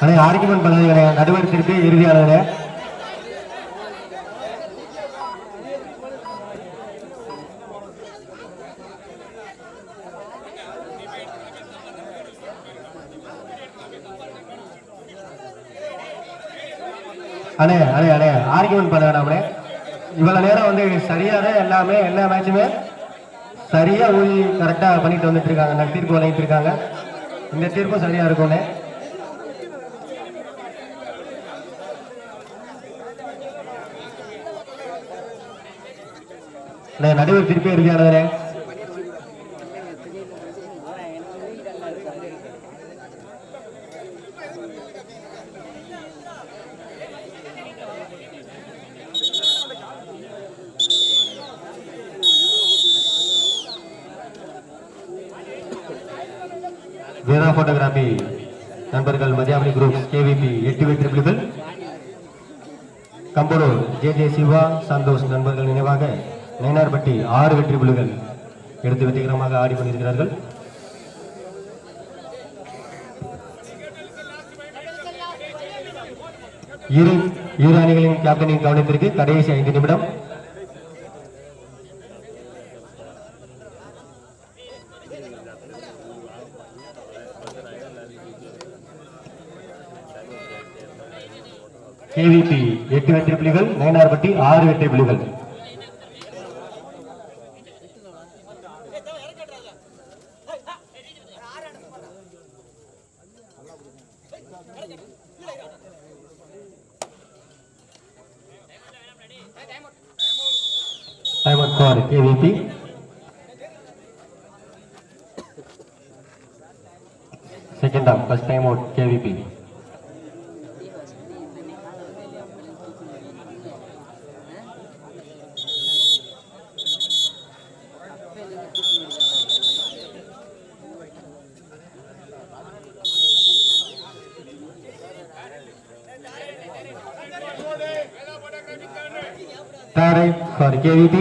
அனைத்து ஆர்குமெண்ட் பதவிகளை நடுவரிற்கு இறுதியாளர்கள் அண்ணே அண்ணே அண்ணே ஆர்குமெண்ட் பண்ணுவேன் நம்மளே இவ்வளவு நேரம் வந்து சரியாக எல்லாமே எல்லா மேட்சுமே சரியா போய் கரெக்டா பண்ணிட்டு வந்துட்டு இருக்காங்க நல்ல தீர்ப்பு வழங்கிட்டு இருக்காங்க இந்த தீர்ப்பும் சரியா இருக்கும்ண்ணே நடுவர் திருப்பி இறுதியானதுண்ணே வேதா போட்டோகிராபி நண்பர்கள் மதியாமணி குரூப் கேவிபி எட்டு வெற்றி புலிகள். கம்பனூர் ஜே ஜே சிவா சந்தோஷ் நண்பர்கள் நினைவாக நயினார்பட்டி ஆறு வெற்றி புலிகள் எடுத்து வெற்றிகரமாக ஆடி கொண்டிருக்கிறார்கள். இரு இரு அணிகளின் கேப்டனின் கவனத்திற்கு கடைசி ஐந்து நிமிடம். கேவிபி எட்டு வெற்றி புலிகள் நயனார்பட்டி ஆறு வெற்றி புலிகள் Third for KVP.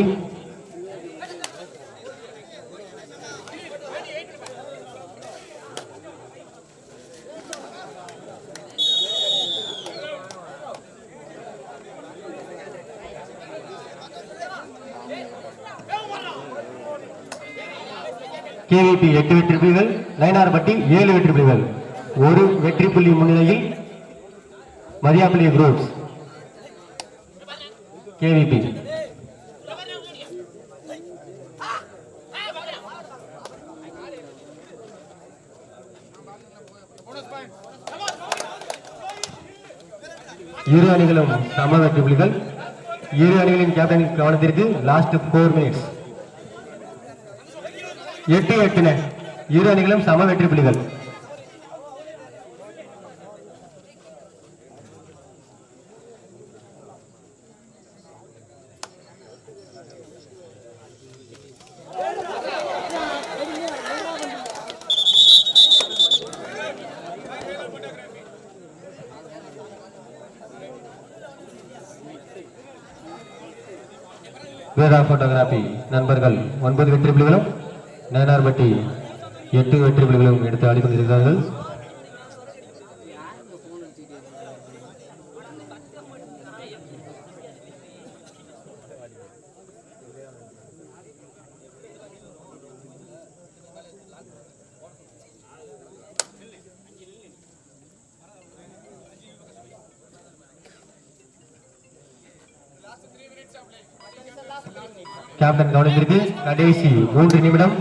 கேவிபி எட்டு வெற்றி புள்ளிகள் நயனார்பட்டி ஏழு வெற்றி புள்ளிகள் ஒரு வெற்றி புள்ளி முன்னிலையில் மரியாப்பள்ளி குரூப்ஸ் கேவிபி. இரு அணிகளும் சம புலிகள். புள்ளிகள் இரு அணிகளின் கேப்டன் கவனத்திற்கு லாஸ்ட் போர் மினிட்ஸ் எட்டு எட்டுன இரு அணிகளும் சம வெற்றி புள்ளிகள் வேதா போட்டோகிராபி நண்பர்கள் ஒன்பது வெற்றி புள்ளிகளும் நயனார்பட்டி எட்டு வெற்றி புள்ளிகளும் எடுத்து ஆடிக்கொண்டிருக்கிறார்கள். கேப்டன் கவனத்திற்கு கடைசி மூன்று நிமிடம்.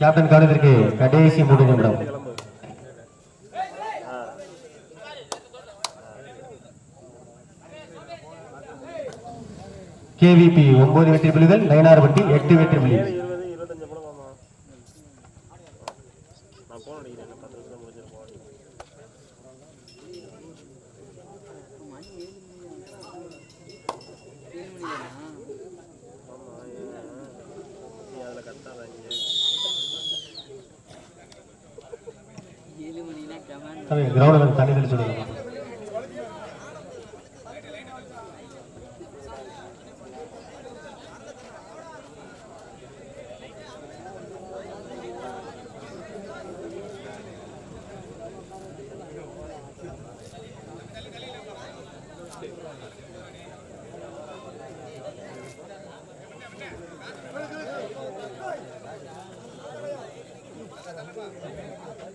கேப்டன் கவனத்திற்கு கடைசி மூன்று நிமிடம். கேவிபி ஒன்பது வெற்றி புள்ளிகள் நயனார்பட்டி எட்டு வெற்றி புள்ளி. தம்பி கிரவுண்டில் வந்து தண்ணி தெளிச்சு விடுங்க Thank you.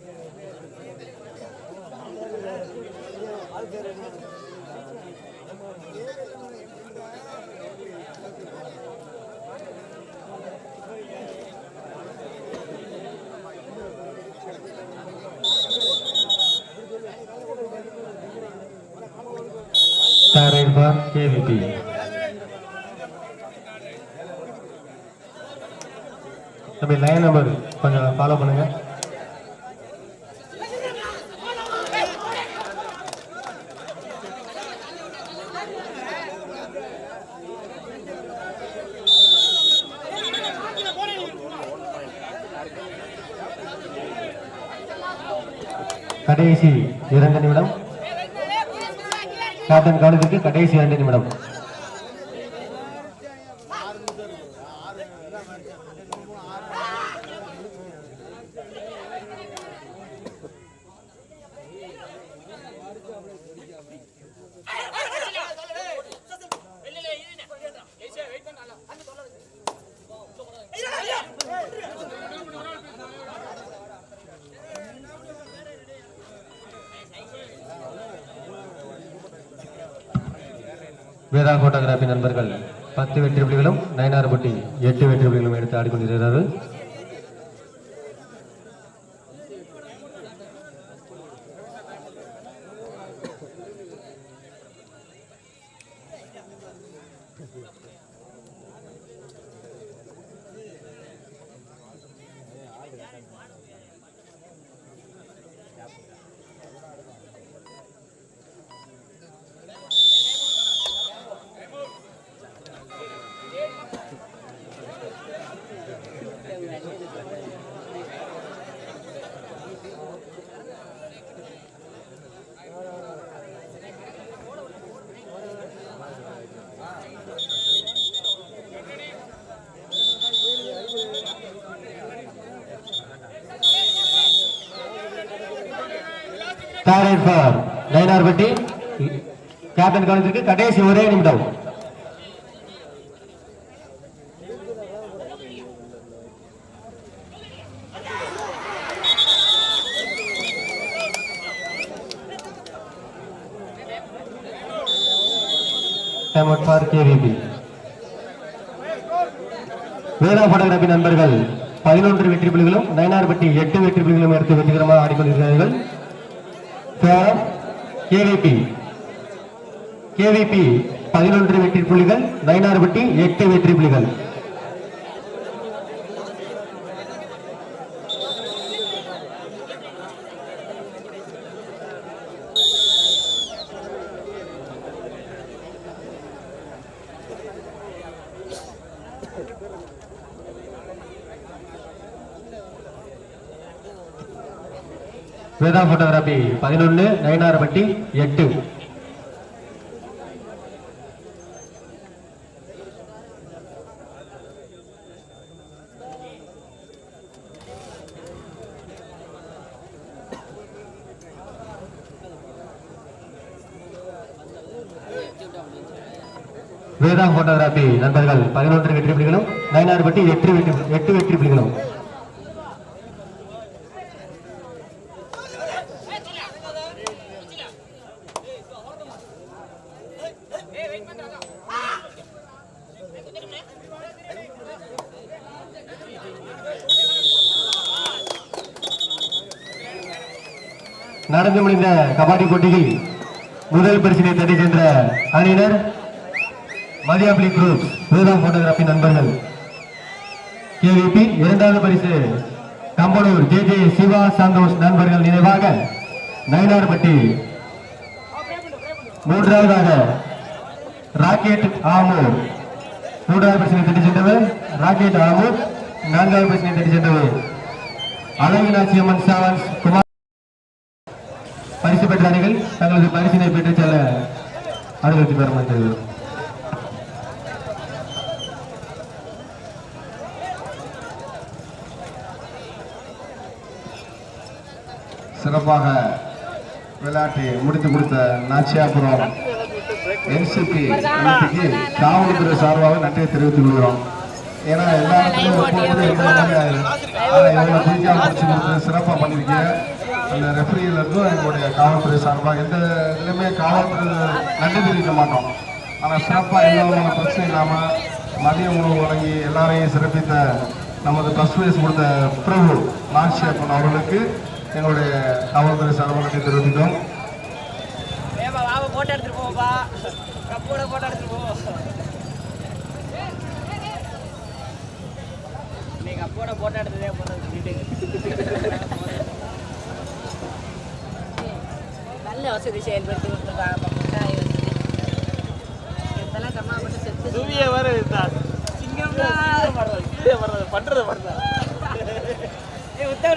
For KVP. தம்பி லைன் நம்பர் கொஞ்சம் ஃபாலோ பண்ணுங்க கடைசி இரண்டு நிமிடம். கேப்டன் கவனத்துக்கு கடைசி இரண்டு நிமிடம். வேதா போட்டோகிராபி நண்பர்கள் பத்து வெற்றி புள்ளிகளும் நயனார்பட்டி எட்டு வெற்றி புள்ளிகளும் எடுத்து ஆடிக்கொண்டிருக்கிறார்கள். டாரேட் ஃபார் நயனார்பட்டி கேப்டன் கவனத்திற்கு கடைசி ஒரே நிமிடம். நண்பர்கள் பதினொன்று வெற்றி புள்ளிகளும் நயனார்பட்டி எட்டு வெற்றி புள்ளிகளும் எடுத்து வெற்றிகரமாக ஆடிக்கொண்டிருக்கிறார்கள். சேலம் கேவிபி கேவிபி பதினொன்று வெற்றி புள்ளிகள் நயனார்பட்டி எட்டு வெற்றி புள்ளிகள். வேதா போட்டோகிராபி பதினொன்று நயனார்பட்டி எட்டு. வேதா போட்டோகிராபி நண்பர்கள் பதினொன்று வெற்றி புள்ளிகளும் நயனார்பட்டி எட்டு வெற்றி எட்டு வெற்றி புள்ளிகளும் நடந்து முடிந்த கபாடி போட்டியில் முதல் பரிசினை தட்டி சென்ற அணியினர் மதியாபுலி குரூப் வேதாம் போட்டோகிராபி நண்பர்கள். கேவிபி இரண்டாவது பரிசு கம்பனூர் ஜே ஜே சிவா சந்தோஷ் நண்பர்கள் நினைவாக நயினார்பட்டி. மூன்றாவதாக ராக்கெட் ஆமூர். மூன்றாவது பரிசினை தட்டி சென்றவர் ராக்கெட் ஆமூர். நான்காவது பரிசினை தட்டி சென்றவர் அழகினாட்சி அம்மன் சாவன்ஸ் குமார் பரிசு அணிகள் தங்களது பரிசினை பெற்றுச் செல்ல அனுமதி பெறுமாறு சிறப்பாக விளையாட்டை முடித்து கொடுத்த நாச்சியாபுரம் என்சிபி கமிட்டிக்கு காவல்துறை சார்பாக நன்றியை தெரிவித்துக் கொள்கிறோம். ஏன்னா எல்லா இடத்துலையும் சிறப்பாக பண்ணியிருக்கீங்க. அந்த ரெஃப்ரியில இருந்தும் எங்களுடைய காவல்துறை சார்பாக எந்த இதுலையுமே காவல்துறை நன்றி தெரிவிக்க மாட்டோம். ஆனால் சிறப்பாக எந்த விதமான பிரச்சனை இல்லாமல் மதிய உணவு வழங்கி எல்லாரையும் சிறப்பித்த நமது ஃபர்ஸ்ட் பிரைஸ் கொடுத்த பிரபு நாச்சியப்பன் அவர்களுக்கு எங்களுடைய காவல்துறை சார்பாக நன்றி போட்டோ எடுத்துட்டு போவோம்ப்பா. கப்போட போட்டோ எடுத்துட்டு போவோம். நீ கப்போட போட்டோ எடுத்ததே நல்ல வசதி செயல்படுத்தி கொடுத்துருக்காங்க மிட்டாய் வசதி இதெல்லாம் கம்மா மட்டும் செத்து தூவியே வர சிங்கம்டா கீழே வர்றது பண்றது வர்றதா ஏய் உத்த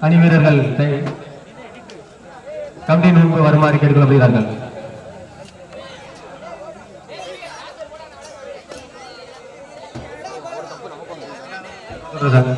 அணி வீரர்கள் தய- கமிட்டி முன்பு வருமாறு கேட்டுக்கொள்ளப்படுகிறார்கள் சொல்றேன்